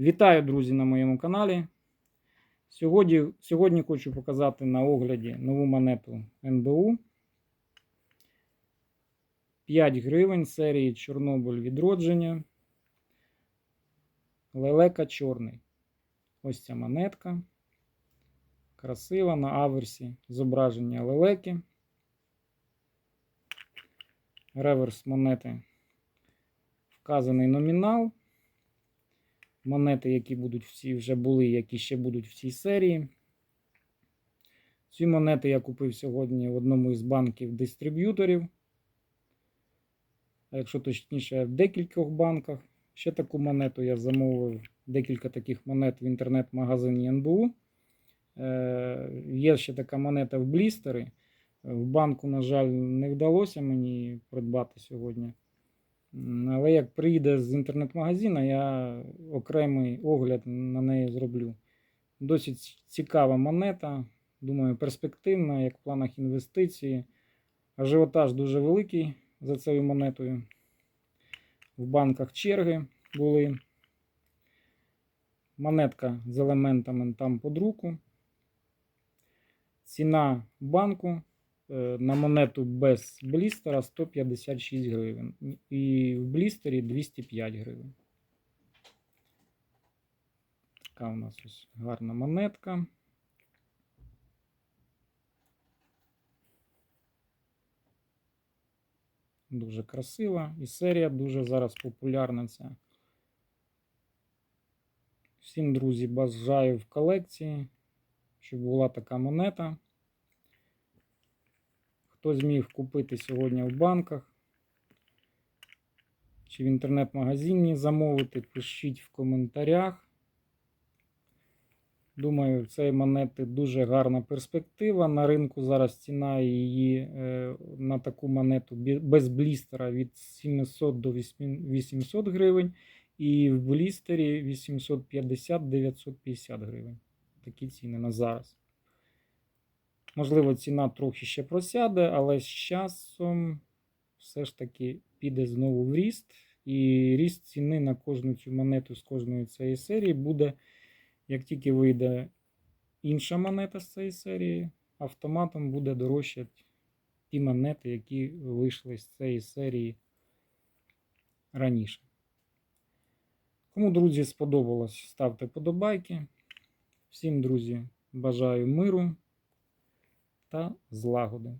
Вітаю, друзі, на моєму каналі. Сьогодні, сьогодні хочу показати на огляді нову монету НБУ. 5 гривень серії Чорнобиль відродження. Лелека чорний. Ось ця монетка. Красива на аверсі зображення лелеки. Реверс монети. Вказаний номінал. Монети, які будуть всі вже були, які ще будуть в цій серії. Ці монети я купив сьогодні в одному із банків дистриб'юторів. А якщо точніше, в декількох банках. Ще таку монету я замовив декілька таких монет в інтернет-магазині НБУ. Е, Є ще така монета в блістери. В банку, на жаль, не вдалося мені придбати сьогодні. Але як приїде з інтернет-магазина, я окремий огляд на неї зроблю. Досить цікава монета. Думаю, перспективна, як в планах інвестиції. Ажіотаж дуже великий за цією монетою. В банках черги були. Монетка з елементами там по друку. Ціна банку на монету без блістера 156 гривень. І в блістері 205 гривень. Така у нас ось гарна монетка. Дуже красива. І серія дуже зараз популярна ця. Всім, друзі, бажаю в колекції, щоб була така монета. Хто зміг купити сьогодні в банках чи в інтернет-магазині замовити, пишіть в коментарях. Думаю, в цієї монети дуже гарна перспектива. На ринку зараз ціна її е, на таку монету без блістера від 700 до 800 гривень. І в блістері 850-950 гривень. Такі ціни на зараз. Можливо, ціна трохи ще просяде, але з часом все ж таки піде знову в ріст. І ріст ціни на кожну цю монету з кожної цієї серії буде, як тільки вийде інша монета з цієї серії, автоматом буде дорожчати ті монети, які вийшли з цієї серії раніше. Кому, друзі, сподобалось, ставте подобайки. Всім, друзі, бажаю миру та злагоди.